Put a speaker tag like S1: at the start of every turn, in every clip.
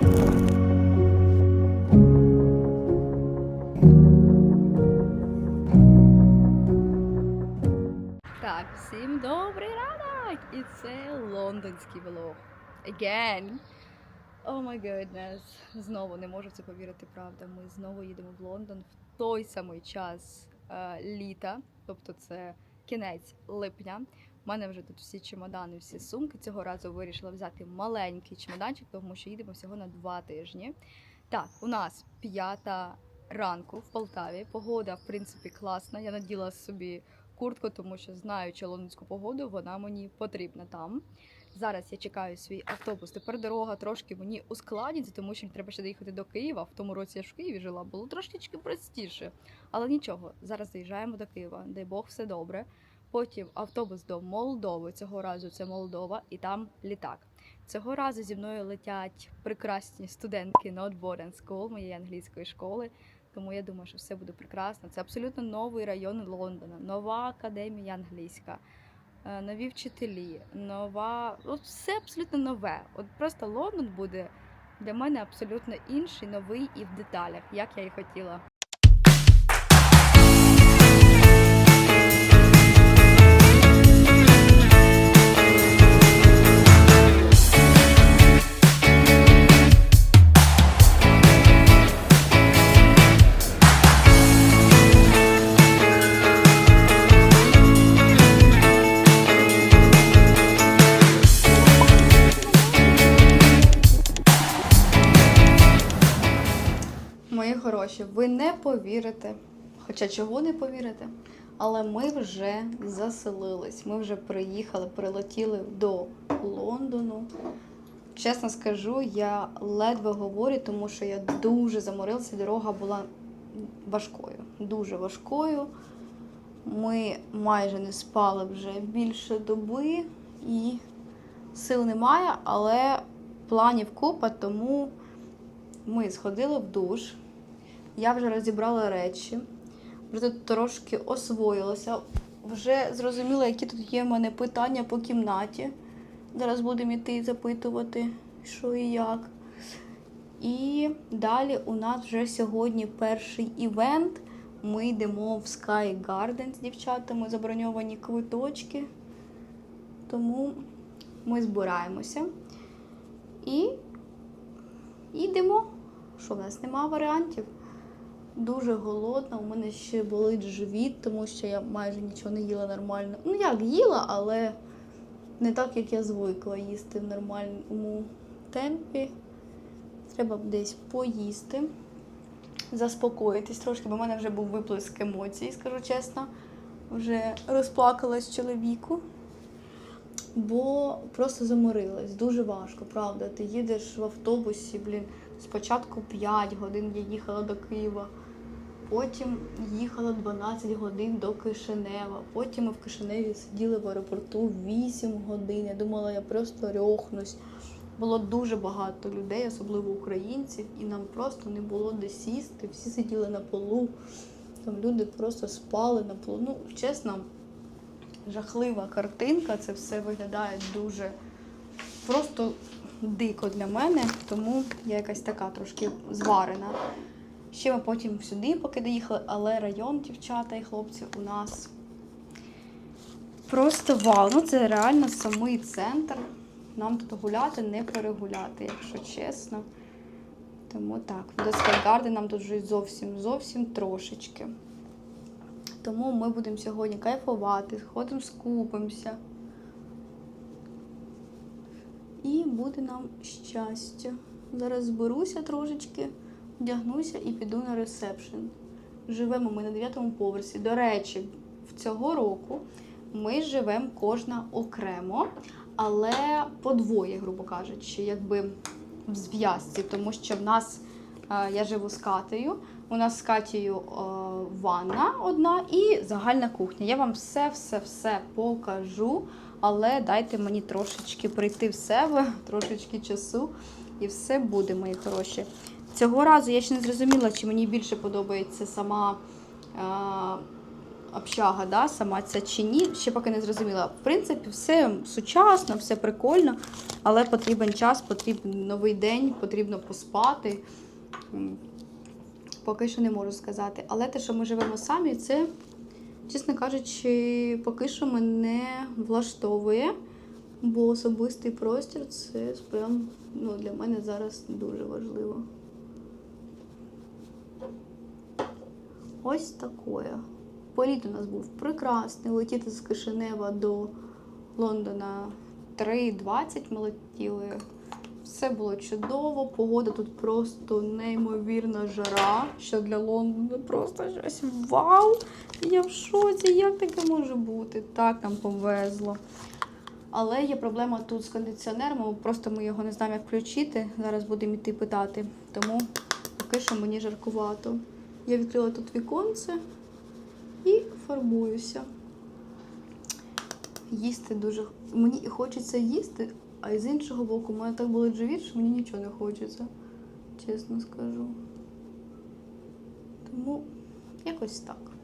S1: Так, всім добрий ранок! І це лондонський влог. Again. Oh my goodness. Знову не можу в це повірити, правда. Ми знову їдемо в Лондон в той самий час е, літа, тобто це кінець липня. У мене вже тут всі чемодани, всі сумки. Цього разу вирішила взяти маленький чемоданчик, тому що їдемо всього на два тижні. Так, у нас п'ята ранку в Полтаві. Погода, в принципі, класна. Я наділа собі куртку, тому що знаючи лондонську погоду, вона мені потрібна там. Зараз я чекаю свій автобус. Тепер дорога трошки мені ускладніться, тому що мені треба ще доїхати до Києва. В тому році я ж в Києві жила, було трошечки простіше. Але нічого, зараз заїжджаємо до Києва. Дай Бог, все добре. Потім автобус до Молдови. Цього разу це Молдова, і там літак. Цього разу зі мною летять прекрасні студентки Not Board School, моєї англійської школи. Тому я думаю, що все буде прекрасно. Це абсолютно новий район Лондона, нова академія англійська, е, нові вчителі, нова. От все абсолютно нове. От просто Лондон буде для мене абсолютно інший, новий і в деталях, як я і хотіла. Хороші, ви не повірите. Хоча чого не повірите? Але ми вже заселились. Ми вже приїхали, прилетіли до Лондону. Чесно скажу, я ледве говорю, тому що я дуже заморилася. Дорога була важкою, дуже важкою. Ми майже не спали вже більше доби і сил немає, але планів купа, тому ми сходили в душ. Я вже розібрала речі, вже тут трошки освоїлася. Вже зрозуміла, які тут є в мене питання по кімнаті. Зараз будемо йти запитувати, що і як. І далі у нас вже сьогодні перший івент. Ми йдемо в Sky Garden з дівчатами, заброньовані квиточки. Тому ми збираємося і йдемо. Що в нас нема варіантів? Дуже голодна, у мене ще болить живіт, тому що я майже нічого не їла нормально. Ну як їла, але не так, як я звикла їсти в нормальному темпі. Треба десь поїсти, заспокоїтись трошки, бо в мене вже був виплеск емоцій, скажу чесно. Вже розплакалась чоловіку, бо просто заморилась. Дуже важко, правда. Ти їдеш в автобусі, блін. Спочатку 5 годин я їхала до Києва, потім їхала 12 годин до Кишинева. Потім ми в Кишиневі сиділи в аеропорту 8 годин. Я думала, я просто рьохнусь. Було дуже багато людей, особливо українців, і нам просто не було де сісти. Всі сиділи на полу. Там люди просто спали на полу. Ну, чесно, жахлива картинка. Це все виглядає дуже просто дико для мене, тому я якась така трошки зварена. Ще ми потім сюди, поки доїхали, але район, дівчата і хлопці, у нас просто вау. Ну це реально самий центр. Нам тут гуляти, не перегуляти, якщо чесно. Тому так, до Скайгарди нам тут вже зовсім зовсім трошечки. Тому ми будемо сьогодні кайфувати, ходимо, скупимося. І буде нам щастя. Зараз зберуся трошечки, вдягнуся і піду на ресепшн. Живемо ми на 9 поверсі. До речі, цього року ми живемо кожна окремо, але подвоє, грубо кажучи, якби в зв'язці, тому що в нас е, я живу з Катею. У нас з Катією е, ванна одна і загальна кухня. Я вам все-все-все покажу, але дайте мені трошечки прийти в себе, трошечки часу, і все буде, мої хороші. Цього разу я ще не зрозуміла, чи мені більше подобається сама е, общага, да, сама ця чи ні, ще поки не зрозуміла. В принципі, все сучасно, все прикольно, але потрібен час, потрібен новий день, потрібно поспати. Поки що не можу сказати. Але те, що ми живемо самі, це, чесно кажучи, поки що мене влаштовує. Бо особистий простір це прям ну, для мене зараз дуже важливо. Ось таке. Політ у нас був прекрасний. Летіти з Кишинева до Лондона 3.20 ми летіли. Все було чудово. Погода тут просто неймовірна жара, що для Лондона просто щось вау! Я в шоці, як таке може бути? Так нам повезло. Але є проблема тут з кондиціонером, просто ми його не знаємо, як включити. Зараз будемо йти питати. Тому поки що мені жаркувато. Я відкрила тут віконце і фарбуюся. Їсти дуже. Мені хочеться їсти, а з іншого боку, у мене так болить живіт, що мені нічого не хочеться. Чесно скажу. Тому якось так.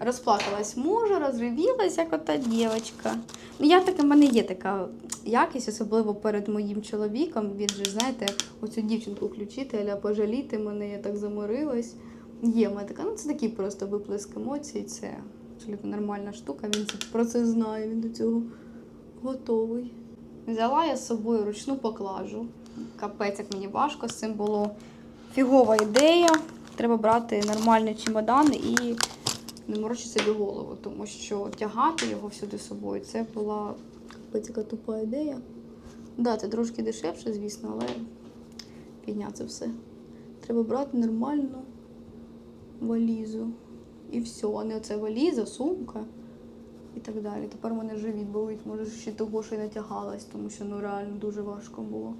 S1: Розплакалась мужу, розривілась, як ота дівчинка. Ну, я така, в мене є така якість, особливо перед моїм чоловіком. Він же, знаєте, оцю дівчинку включити, аля пожаліти мене, я так заморилась. Є в мене така, ну це такий просто виплеск емоцій, це абсолютно нормальна штука. Він про це знає, він до цього готовий. Взяла я з собою ручну поклажу. Капець, як мені важко, з цим було фігова ідея. Треба брати нормальний чемодан і не морочити собі голову, тому що тягати його всюди з собою це була яка тупа ідея. Да, це трошки дешевше, звісно, але це все. Треба брати нормальну валізу. І все, а не оце валіза, сумка і так далі. Тепер у мене живіт болить, може ще того, що й натягалась, тому що ну реально дуже важко було.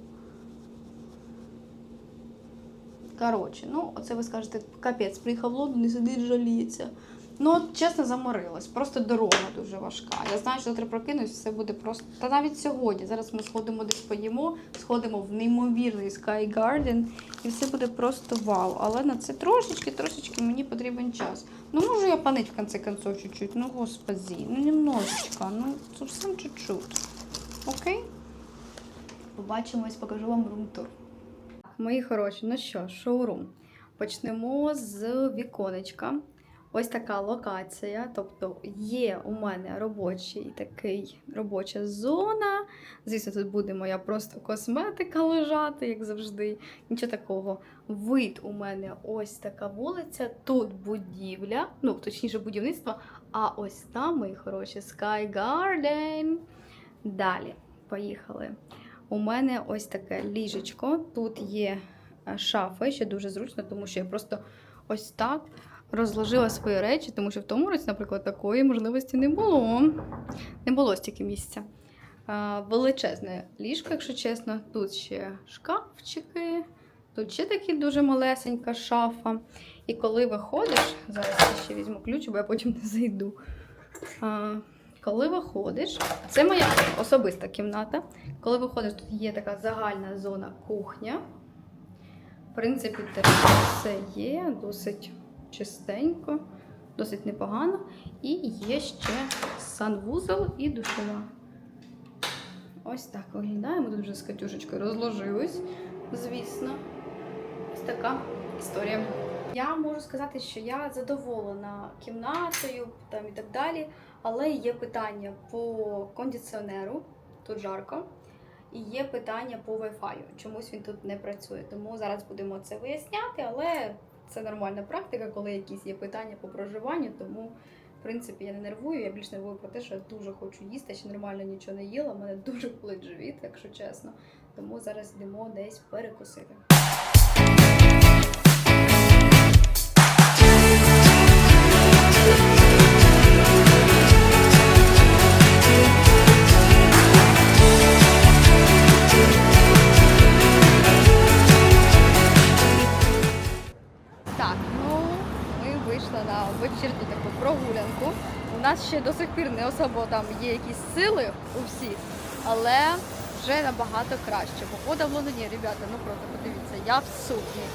S1: Коротше, ну, оце ви скажете, капець, приїхав в Лондон і сидить, жаліється. Ну, от, чесно, заморилась. Просто дорога дуже важка. Я знаю, що завтра прокинусь, все буде просто. Та навіть сьогодні. Зараз ми сходимо десь поїмо, сходимо в неймовірний Sky Garden, і все буде просто вау. Але на це трошечки, трошечки мені потрібен час. Ну, можу я панить в конце концов чуть-чуть. Ну, господи, ну немножечко, ну зовсім чуть-чуть. Окей? Побачимось, покажу вам рум-тур. Мої хороші, ну що, шоурум. Почнемо з віконечка. Ось така локація. Тобто є у мене робочий такий робоча зона. Звісно, тут буде моя просто косметика лежати, як завжди. Нічого такого. Вид у мене ось така вулиця. Тут будівля, ну точніше, будівництво. А ось там, мої хороші, Sky Garden. Далі, поїхали. У мене ось таке ліжечко. Тут є е, шафи, що дуже зручно, тому що я просто ось так розложила свої речі, тому що в тому році, наприклад, такої можливості не було. Не було стільки місця. Величезне ліжко, якщо чесно. Тут ще шкафчики, тут ще такі дуже малесенька шафа. І коли виходиш, зараз я ще візьму ключ, бо я потім не зайду. Коли виходиш, це моя особиста кімната. Коли виходиш, тут є така загальна зона кухня. В принципі, теж все є, досить чистенько, досить непогано. І є ще санвузол і душова. Ось так виглядає. Ми тут вже з Катюшечкою розложились, звісно. Ось така історія. Я можу сказати, що я задоволена кімнатою там і так далі, але є питання по кондиціонеру, тут жарко, і є питання по Wi-Fi. Чомусь він тут не працює. Тому зараз будемо це виясняти, але це нормальна практика, коли якісь є питання по проживанню. Тому, в принципі, я не нервую. Я більш нервую про те, що я дуже хочу їсти, ще нормально нічого не їла. У мене дуже болить живіт, якщо чесно. Тому зараз йдемо десь перекусити. Таку прогулянку. У нас ще до сих пір не особо там є якісь сили у всіх, але вже набагато краще. Погода в Лондоні, ребята, ну просто подивіться, я в сукні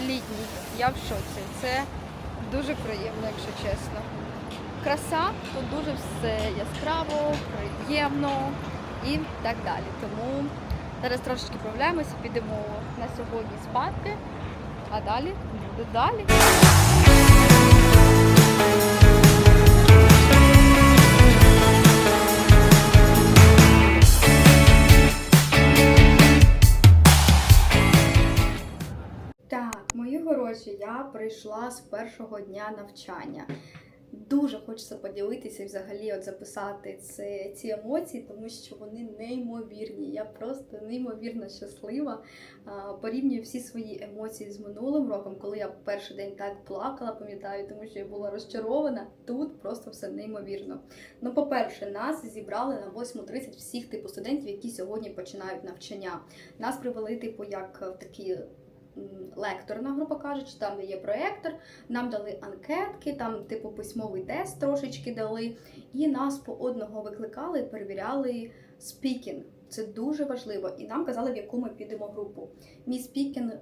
S1: літній, я в шоці. Це дуже приємно, якщо чесно. Краса, тут дуже все яскраво, приємно і так далі. Тому зараз трошечки прогуляємося, підемо на сьогодні спадки, а далі буде далі. Хороші, я прийшла з першого дня навчання. Дуже хочеться поділитися і взагалі от записати це, ці емоції, тому що вони неймовірні. Я просто неймовірно щаслива. Порівнюю всі свої емоції з минулим роком, коли я перший день так плакала, пам'ятаю, тому що я була розчарована. Тут просто все неймовірно. Ну, по-перше, нас зібрали на 8.30 всіх типу студентів, які сьогодні починають навчання. Нас привели, типу, як в такі лекторна, грубо кажучи, там є проектор. Нам дали анкетки, там, типу, письмовий тест трошечки дали, і нас по одного викликали, перевіряли спікінг. Це дуже важливо. І нам казали, в яку ми підемо групу. Мій спікінг е-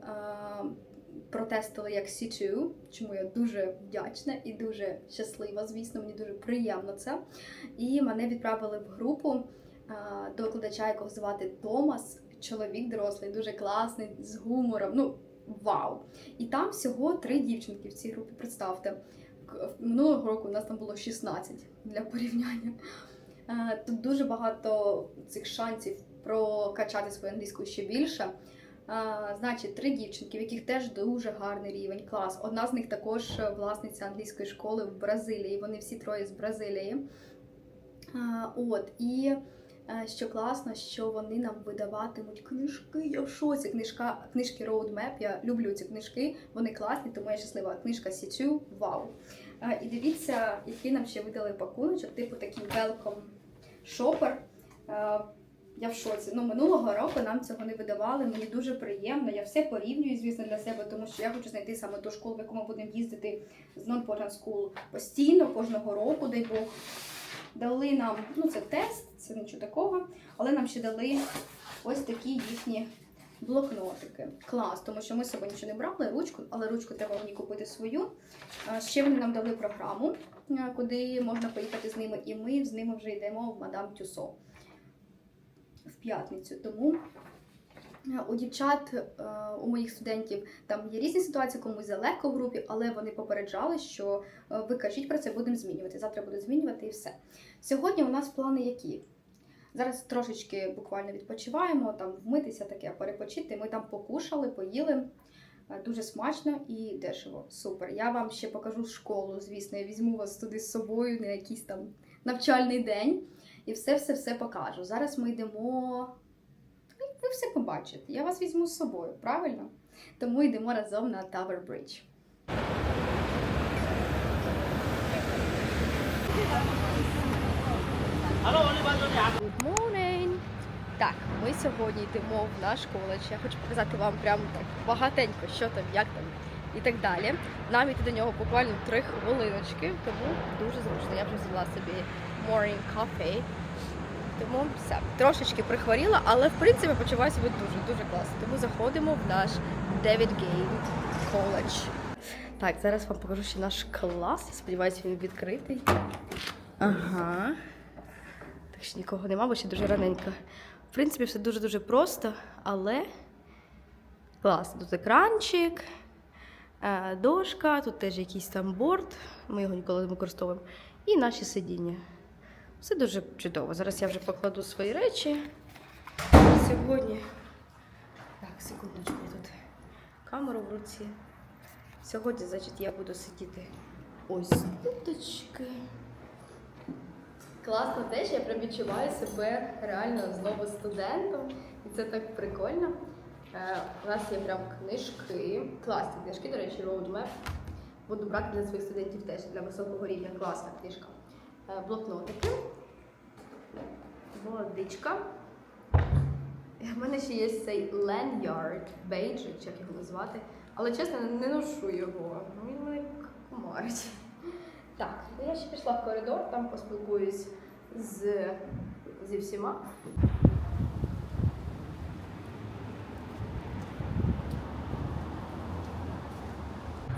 S1: протестили як C2, чому я дуже вдячна і дуже щаслива. Звісно, мені дуже приємно це. І мене відправили в групу е- до викладача, якого звати Томас. Чоловік дорослий, дуже класний, з гумором. Ну, вау! І там всього три дівчинки в цій групі. Представте, минулого року у нас там було 16 для порівняння. Е, Тут дуже багато цих шансів прокачати свою англійську ще більше. Е, Значить, три дівчинки, в яких теж дуже гарний рівень, клас. Одна з них також власниця англійської школи в Бразилії. Вони всі троє з Бразилії. Е, От і е, що класно, що вони нам видаватимуть книжки. Я в шоці. Книжка, книжки Roadmap. Я люблю ці книжки. Вони класні, тому я щаслива. Книжка Січу. Вау! Е, І дивіться, який нам ще видали пакуночок, типу такий welcome shopper. Е, Я в шоці. Ну, минулого року нам цього не видавали. Мені дуже приємно. Я все порівнюю, звісно, для себе, тому що я хочу знайти саме ту школу, в яку ми будемо їздити з Non-Portland School постійно, кожного року, дай Бог. Дали нам, ну це тест, такого, але нам ще дали ось такі їхні блокнотики. Клас, тому що ми з собою нічого не брали, ручку, але ручку треба мені купити свою. Ще вони нам дали програму, куди можна поїхати з ними, і ми з ними вже йдемо в Мадам Тюсо в п'ятницю. Тому у дівчат, е, у моїх студентів, там є різні ситуації, комусь залегко в групі, але вони попереджали, що е, ви кажіть про це, будемо змінювати. Завтра буду змінювати і все. Сьогодні у нас плани які? Зараз трошечки буквально відпочиваємо, там вмитися таке, перепочити. Ми там покушали, поїли. Е, Дуже смачно і дешево. Супер. Я вам ще покажу школу, звісно, я візьму вас туди з собою на якийсь там навчальний день і все-все-все покажу. Зараз ми йдемо. Ви все побачите. Я вас візьму з собою, правильно? Тому йдемо разом на Tower Bridge. Good morning! Так, ми сьогодні йдемо в наш коледж. Я хочу показати вам прям так багатенько, що там, як там і так далі. Нам йти до нього буквально три хвилиночки, тому дуже зручно. Я вже взяла собі morning coffee. Тому все, трошечки прихворіла, але в принципі почуваю себе дуже дуже класно. Тому заходимо в наш Девід Гейт коледж. Так, зараз вам покажу ще наш клас. Сподіваюся, він відкритий. Ага. Що нікого нема, бо ще дуже раненько. В принципі, все дуже-дуже просто, але класно. Тут екранчик, е, дошка, тут теж якийсь там борт, ми його ніколи не використовуємо. І наші сидіння. Все дуже чудово. Зараз я вже покладу свої речі. Сьогодні. Так, секундочку, тут камеру в руці. Сьогодні, значить, я буду сидіти ось туточки. Класно те, що я прям відчуваю себе реально знову студентом. І це так прикольно. Е, у нас є прям книжки, класні книжки, до речі, Roadmap. Буду брати для своїх студентів теж для високого рівня. Класна книжка. Е, блокнотики, водичка. У мене ще є цей lanyard, бейджик, як його назвати. Але чесно, не ношу його. Ну, Він мене комарить. Так, я ще пішла в коридор, там поспілкуюсь з, зі всіма.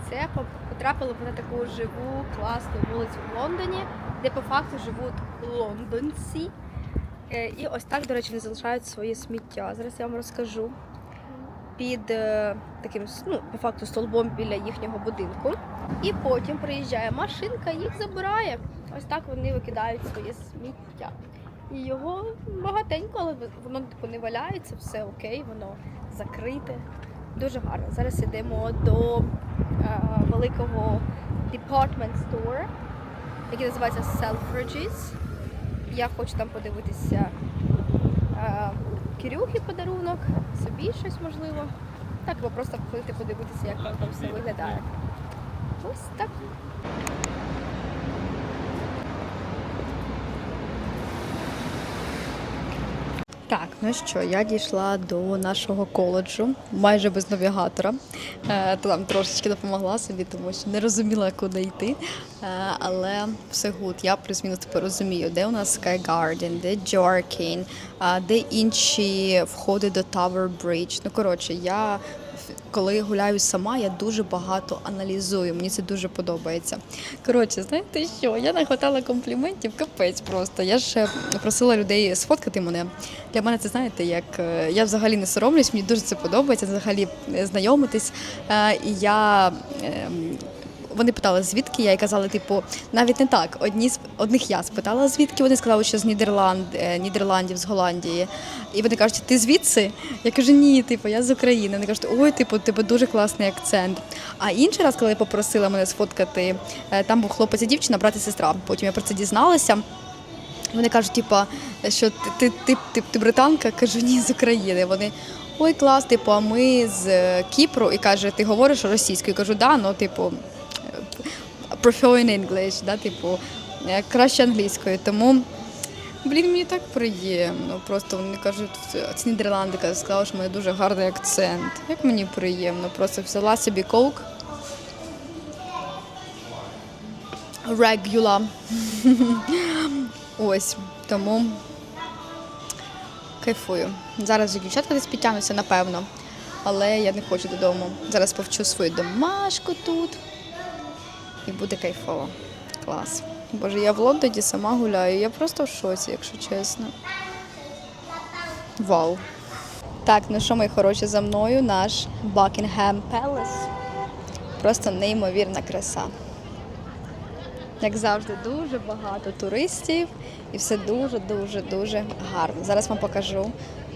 S1: Це по-
S2: потрапили ми на таку живу, класну вулицю в Лондоні, де по факту живуть лондонці. Е, І ось так, до речі, вони залишають своє сміття. Зараз я вам розкажу. Під е, таким ну, по факту столбом біля їхнього будинку. І потім приїжджає машинка, їх забирає. Ось так вони викидають своє сміття. І його багатенько, але воно типу не валяється, все окей, воно закрите. Дуже гарно. Зараз йдемо до е, великого department store, який називається Selfridges. Я хочу там подивитися е, Кирюхі подарунок, собі щось можливо. Так, або просто ходити подивитися, як там все виглядає. Ось так.
S1: Так, ну що, я дійшла до нашого коледжу майже без навігатора. Е, Там трошечки допомогла собі, тому що не розуміла, куди йти. Е, Але все гуд. Я плюс-мінус тепер розумію, де у нас Sky Garden, де Джоркін, де інші входи до Tower Bridge. Ну коротше, я коли гуляю сама, я дуже багато аналізую. Мені це дуже подобається. Коротше, знаєте що? Я нахватала компліментів, капець просто. Я ж просила людей сфоткати мене. Для мене це знаєте, як е, я взагалі не соромлюсь, мені дуже це подобається, взагалі е, знайомитись. Е, І я. Вони питали, звідки я і казала, типу, навіть не так. Одні одних я спитала, звідки вони сказали, що з Нідерланд, е, Нідерландів, з Голландії. І вони кажуть, ти звідси? Я кажу, ні, типу, я з України. Вони кажуть, ой, типу, тебе дуже класний акцент. А інший раз, коли я попросила мене сфоткати, е, там був хлопець і дівчина, брат і сестра. Потім я про це дізналася. Вони кажуть, типа, що ти, ти, ти, ти, ти британка? Кажу, ні, з України. Вони. Ой, клас, типу, а ми з е, Кіпру і каже, ти говориш російською? Я Кажу, да, ну, типу, prefer in English, да, типу, е, краще англійською. Тому, блін, мені так приємно. Просто вони кажуть, ці Нідерланди сказали, що в мене дуже гарний акцент. Як мені приємно, просто взяла собі коук. Regular. Ось, тому кайфую. Зараз дівчатка десь підтягнуться, напевно. Але я не хочу додому. Зараз повчу свою домашку тут. І буде кайфово. Клас. Боже, я в Лондоні сама гуляю. Я просто в шоці, якщо чесно. Вау. Так, ну що, мої хороші, за мною наш Buckingham Palace. Просто неймовірна краса. Як завжди, дуже багато туристів і все дуже, дуже, дуже гарно. Зараз вам покажу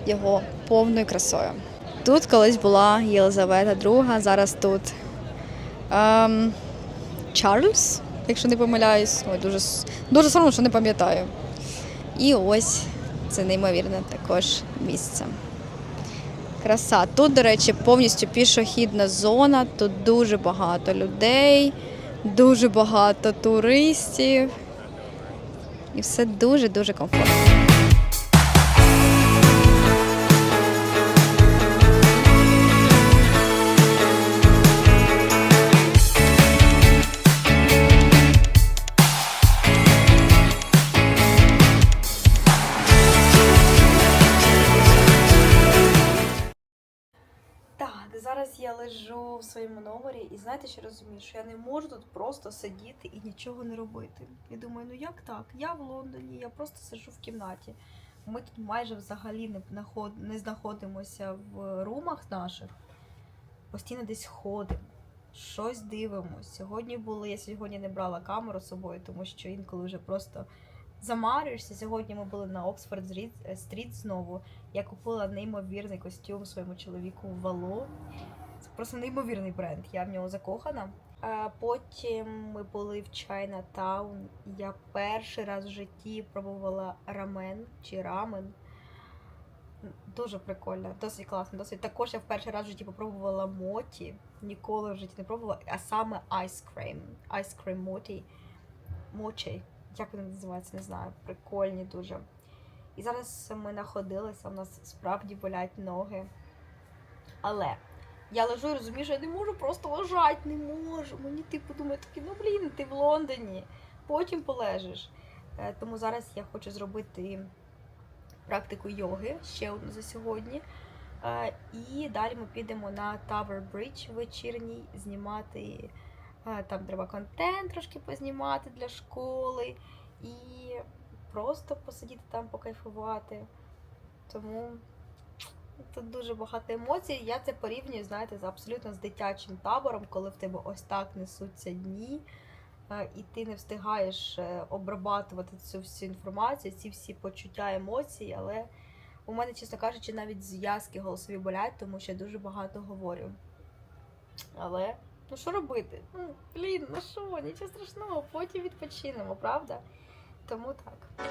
S1: його повною красою. Тут колись була Єлизавета II, зараз тут ем, Чарльз, якщо не помиляюсь. Ой, дуже, дуже соромно, що не пам'ятаю. І ось це неймовірне також місце. Краса. Тут, до речі, повністю пішохідна зона, тут дуже багато людей, дуже багато туристів. І все дуже-дуже комфортно.
S2: Номері і знаєте, що розумію, що я не можу тут просто сидіти і нічого не робити. І думаю, ну як так? Я в Лондоні, я просто сиджу в кімнаті. Ми тут майже взагалі не, не знаходимося в румах наших. Постійно десь ходимо, щось дивимося. Сьогодні були, я сьогодні не брала камеру з собою, тому що інколи вже просто замарюєшся. Сьогодні ми були на Оксфорд стріт знову. Я купила неймовірний костюм своєму чоловіку в Вало. Просто неймовірний бренд. Я в нього закохана. А потім ми були в Чайнатаун. Я перший раз в житті пробувала рамен чи рамен. Дуже прикольно, досить класно, досить. Також я в перший раз в житті попробувала моті. Ніколи в житті не пробувала, а саме айскрем. Айскрем моті. Мочі. Як вони називаються, не знаю. Прикольні дуже. І зараз ми находилися, у нас справді болять ноги. Але я лежу і розумію, що я не можу просто лежати, не можу. Мені типу думаю, такі, ну блін, ти в Лондоні, потім полежиш. Е, Тому зараз я хочу зробити практику йоги ще одну за сьогодні. Е, І далі ми підемо на Tower Bridge вечірній знімати Е, Там треба контент трошки познімати для школи і просто посидіти там, покайфувати. Тому тут дуже багато емоцій. Я це порівнюю, знаєте, з абсолютно з дитячим табором, коли в тебе ось так несуться дні, е, і ти не встигаєш е, обрабатувати цю всю інформацію, ці всі почуття, емоції, але у мене, чесно кажучи, навіть зв'язки голосові болять, тому що я дуже багато говорю. Але ну що робити? Ну, блін, ну що, нічого страшного, потім відпочинемо, правда? Тому так.